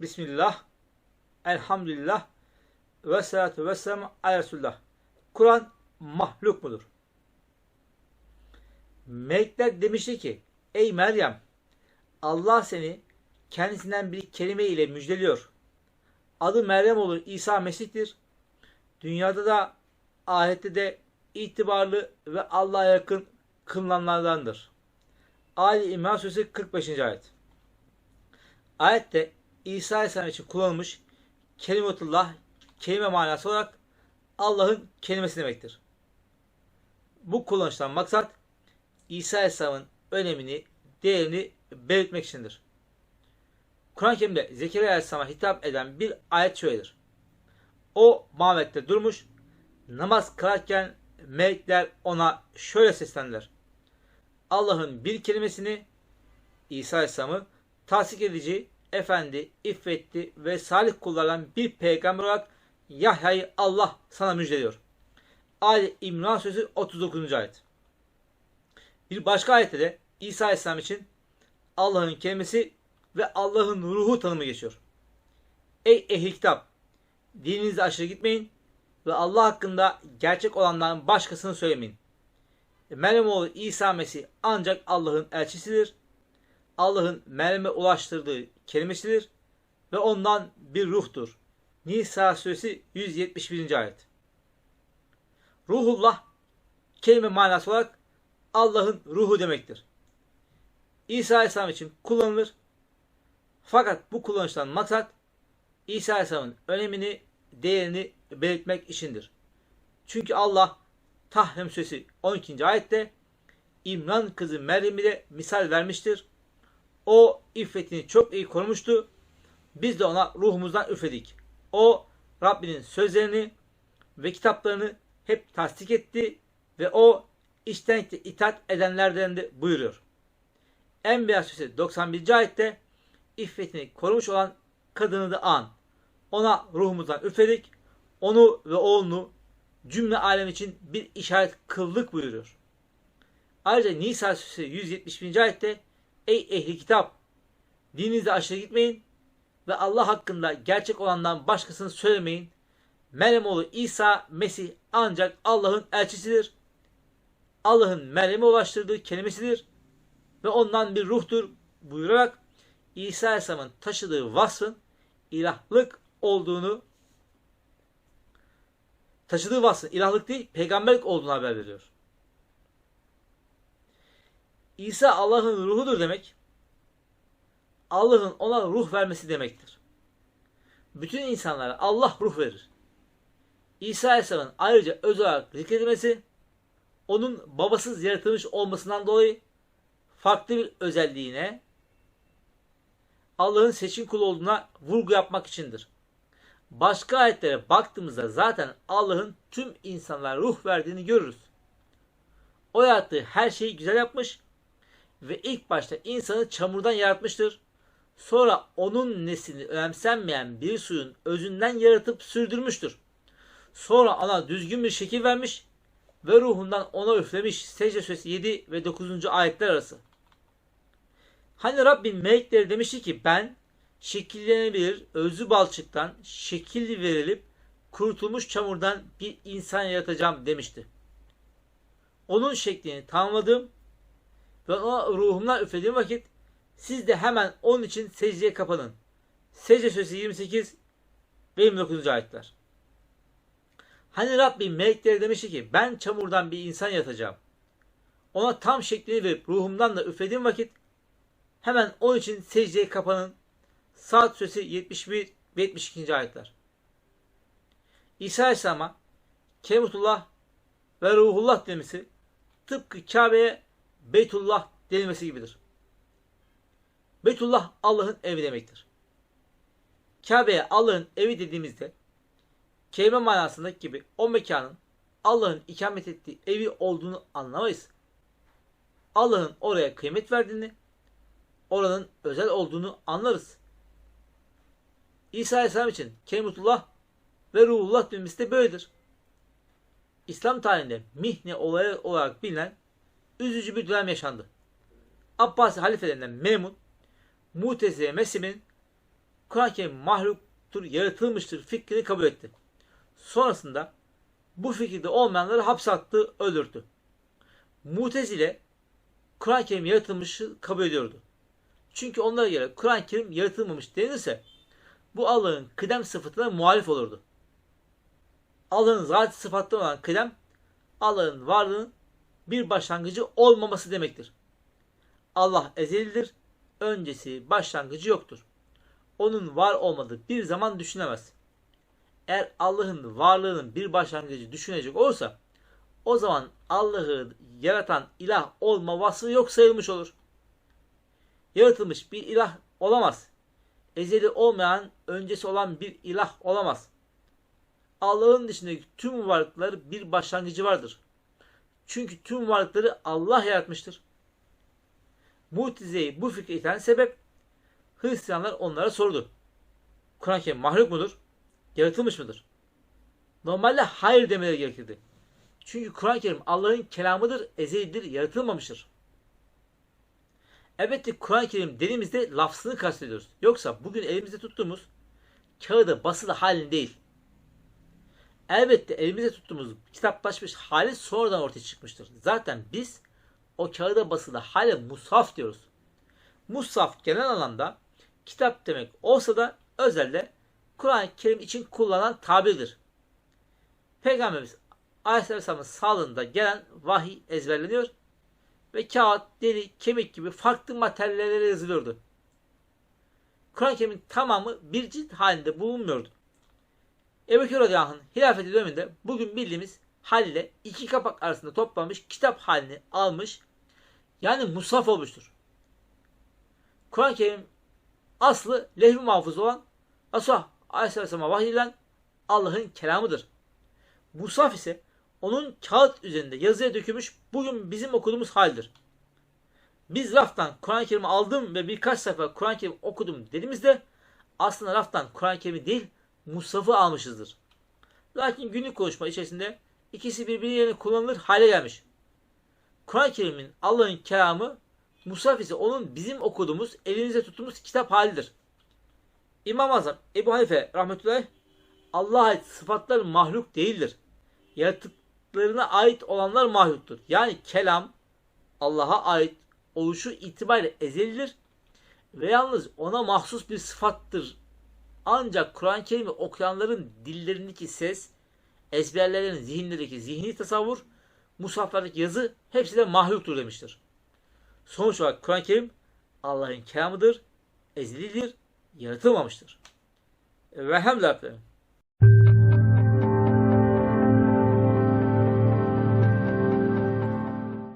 Bismillah. Elhamdülillah. Ve salatu ve. Kur'an mahluk mudur? Melekler demişti ki Ey Meryem Allah seni kendisinden bir kelime ile müjdeliyor. Adı Meryem olur İsa Mesih'tir. Dünyada da ahirette de itibarlı ve Allah'a yakın kılınanlardandır. Ali İmran Suresi 45. ayet. Ayette İsa Aleyhisselam için kullanılmış kelimetullah kelime manası olarak Allah'ın kelimesi demektir. Bu kullanıştan maksat İsa Aleyhisselam'ın önemini, değerini belirtmek içindir. Kur'an-ı Kerim'de Zekeriya Aleyhisselam'a hitap eden bir ayet şöyledir. O mabette durmuş, namaz kılarken melekler ona şöyle seslendiler. Allah'ın bir kelimesini İsa Aleyhisselam'ı tasdik edici, efendi, iffetli ve salih kullardan bir peygamber olarak Yahya'yı Allah sana müjdeliyor. Ali İmran Sözü 39. ayet. Bir başka ayette de İsa Aleyhisselam için Allah'ın kelimesi ve Allah'ın ruhu tanımı geçiyor. Ey ehli kitap! Dininizi aşırı gitmeyin ve Allah hakkında gerçek olandan başkasını söylemeyin. Meryem oğlu İsa Mesih ancak Allah'ın elçisidir. Allah'ın Meryem'e ulaştırdığı kelimesidir ve ondan bir ruhtur. Nisa suresi 171. ayet. Ruhullah kelime manası olarak Allah'ın ruhu demektir. İsa Aleyhisselam için kullanılır. Fakat bu kullanıştan maksat İsa Aleyhisselam'ın önemini, değerini belirtmek içindir. Çünkü Allah Tahrim Suresi 12. ayette İmran kızı Meryem'i de misal vermiştir. O iffetini çok iyi korumuştu. Biz de ona ruhumuzdan üfledik. O Rabbinin sözlerini ve kitaplarını hep tasdik etti ve o içtenlikle itaat edenlerden de buyuruyor. Enbiya Suresi 91. ayette iffetini korumuş olan kadını da an. Ona ruhumuzdan üfledik. Onu ve oğlunu cümle alem için bir işaret kıldık buyuruyor. Ayrıca Nisa Suresi 171. ayette Ey ehli kitap! Dininize aşırı gitmeyin ve Allah hakkında gerçek olandan başkasını söylemeyin. Meryem oğlu İsa Mesih ancak Allah'ın elçisidir. Allah'ın Meryem'e ulaştırdığı kelimesidir ve ondan bir ruhtur buyurarak İsa Aleyhisselam'ın taşıdığı vasfın ilahlık olduğunu taşıdığı vasfın ilahlık değil peygamberlik olduğunu haber veriyor. İsa Allah'ın ruhudur demek Allah'ın ona ruh vermesi demektir. Bütün insanlara Allah ruh verir. İsa Aleyhisselam'ın ayrıca öz olarak zikredilmesi onun babasız yaratılmış olmasından dolayı farklı bir özelliğine Allah'ın seçkin kulu olduğuna vurgu yapmak içindir. Başka ayetlere baktığımızda zaten Allah'ın tüm insanlara ruh verdiğini görürüz. O yarattığı her şeyi güzel yapmış ve ilk başta insanı çamurdan yaratmıştır. Sonra onun neslini önemsenmeyen bir suyun özünden yaratıp sürdürmüştür. Sonra ona düzgün bir şekil vermiş ve ruhundan ona üflemiş. Secde Suresi 7 ve 9. ayetler arası. Hani Rabbin melekleri demişti ki ben şekillenebilir özü balçıktan şekil verilip kurtulmuş çamurdan bir insan yaratacağım demişti. Onun şeklini tamamladım ve ona ruhumdan üflediğim vakit siz de hemen onun için secdeye kapanın. Secde Suresi 28 ve 29. ayetler. Hani Rabbim melekleri demişti ki ben çamurdan bir insan yaratacağım. Ona tam şeklini verip ruhumdan da üflediğim vakit hemen onun için secdeye kapanın. Saat Suresi 71 ve 72. ayetler. İsa Aleyhisselam'a Kelimutullah ve Ruhullah demesi tıpkı Kabe'ye Beytullah denilmesi gibidir. Beytullah Allah'ın evi demektir. Kabe'ye Allah'ın evi dediğimizde kelime manasındaki gibi o mekanın Allah'ın ikamet ettiği evi olduğunu anlamayız. Allah'ın oraya kıymet verdiğini, oranın özel olduğunu anlarız. İsa Aleyhisselam için Kelimetullah ve Ruhullah düğmesi de böyledir. İslam tarihinde Mihne olayı olarak bilinen üzücü bir dönem yaşandı. Abbasi halifelerinden Memun, Mutezile mezhebinin Kur'an-ı Kerim mahluktur, yaratılmıştır fikrini kabul etti. Sonrasında bu fikirde olmayanları hapse attı, öldürdü. Mutezile Kur'an-ı Kerim yaratılmışı kabul ediyordu. Çünkü onlara göre Kur'an-ı Kerim yaratılmamış denilirse bu Allah'ın kıdem sıfatına muhalif olurdu. Allah'ın zat sıfatı olan kıdem Allah'ın varlığının bir başlangıcı olmaması demektir. Allah ezelidir, öncesi, başlangıcı yoktur. Onun var olmadığı bir zaman düşünemez. Eğer Allah'ın varlığının bir başlangıcı düşünecek olursa o zaman Allah'ı yaratan ilah olma vasfı yok sayılmış olur. Yaratılmış bir ilah olamaz. Ezeli olmayan, öncesi olan bir ilah olamaz. Allah'ın dışındaki tüm varlıkları bir başlangıcı vardır. Çünkü tüm varlıkları Allah yaratmıştır. Mu'tezile'yi bu fikre iten sebep Hristiyanlar onlara sordu. Kur'an-ı Kerim mahluk mudur? Yaratılmış mıdır? Normalde hayır demeleri gerekirdi. Çünkü Kur'an-ı Kerim Allah'ın kelamıdır, ezelidir, yaratılmamıştır. Elbette Kur'an-ı Kerim dediğimizde lafzını kastediyoruz. Yoksa bugün elimizde tuttuğumuz kağıda basılı halin değil. Elbette elimizde tuttuğumuz kitaplaşmış hali sonradan ortaya çıkmıştır. Zaten biz o kağıda basılı hale mushaf diyoruz. Mushaf genel anlamda kitap demek olsa da özelde Kur'an-ı Kerim için kullanılan tabirdir. Peygamberimiz Aleyhisselam'ın sağlığında gelen vahiy ezberleniyor ve kağıt, deri, kemik gibi farklı materyallere yazılıyordu. Kur'an-ı Kerim'in tamamı bir cilt halinde bulunmuyordu. Ebu Bekir radıyallahu hilafeti döneminde bugün bildiğimiz halle iki kapak arasında toplanmış kitap halini almış yani musaf olmuştur. Kur'an-ı Kerim aslı lehv-i mahfuz olan Resulullah Aleyhisselam'a vahyedilen Allah'ın kelamıdır. Musaf ise onun kağıt üzerinde yazıya dökülmüş bugün bizim okuduğumuz haldir. Biz raftan Kur'an-ı Kerim'i aldım ve birkaç sayfa Kur'an-ı Kerim okudum dediğimizde aslında raftan Kur'an-ı Kerim'i değil Musaf'ı almışızdır. Lakin günlük konuşma içerisinde ikisi birbiri yerine kullanılır hale gelmiş. Kur'an-ı Kerim'in Allah'ın kelamı Musaf ise onun bizim okuduğumuz, elimizde tuttuğumuz kitap halidir. İmam Azam Ebu Hanife rahmetullahi Allah'a ait sıfatlar mahluk değildir. Yaratıklarına ait olanlar mahluktur. Yani kelam Allah'a ait oluşu itibariyle ezelidir ve yalnız ona mahsus bir sıfattır. Ancak Kur'an-ı Kerim'i okuyanların dillerindeki ses, ezberlerin zihinlerindeki zihni tasavvur, musaflardaki yazı hepsi de mahluktur demiştir. Sonuç olarak Kur'an-ı Kerim Allah'ın kelamıdır, ezelidir, yaratılmamıştır. Velhamdülillah.